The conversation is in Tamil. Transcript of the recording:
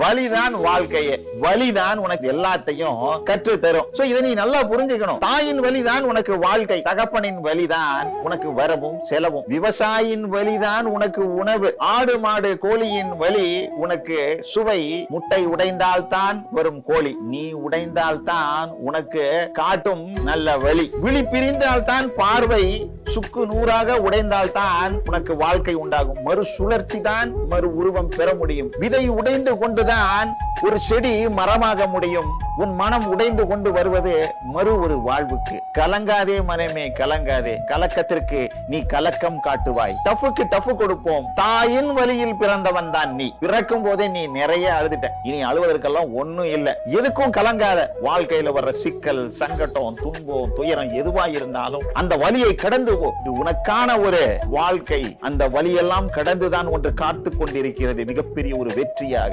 வலிதான் வாழ்க்கையே. வலிதான் உனக்கு எல்லாத்தையும் கற்று தரும் சோ இதை நீ நல்லா புரிஞ்சுக்கணும். தாயின் வலிதான் உனக்கு வாழ்க்கை. தகப்பனின் வலிதான் உனக்கு வரவும் செலவும். விவசாயின் வலிதான் உனக்கு உணவு. ஆடு மாடு கோழியின் வலி உனக்கு சுவை. முட்டை உடைந்தால் தான் வரும் கோழி. நீ உடைந்தால் தான் உனக்கு காட்டும் நல்ல வழி விழி பிரிந்தால் தான் பார்வை சுக்கு நூறாக உடைந்தால் தான் உனக்கு வாழ்க்கை உண்டாகும். மறு சுழற்சி தான் மறு உருவம் பெற முடியும். விதை உடைந்து கொண்டுதான் ஒரு செடி மரமாக முடியும். உன் மனம் உடைந்து கொண்டு வருவது மறு ஒரு வாழ்வுக்கு. கலங்காதே மனமே கலங்காதே. கலக்கத்திற்கு நீ கலக்கம் காட்டுவாய். டஃபுக்கு டஃபு கொடுப்போம். தாயின் வழியில் பிறந்தவன் தான் நீ. பிறக்கும் போதே நீ நிறைய அழுதுட்ட. இனி அழுவதற்கெல்லாம் ஒண்ணும் இல்ல. எதுக்கும் கலங்காத. வாழ்க்கையில வர்ற சிக்கல் சங்கடம் துன்பம் துயரம் எதுவா இருந்தாலும் அந்த வலியை கடந்து போ. இது உனக்கான ஒரு வாழ்க்கை. அந்த வலியெல்லாம் கடந்துதான் ஒன்று காத்து கொண்டிருக்கிறது மிகப்பெரிய ஒரு வெற்றியாக.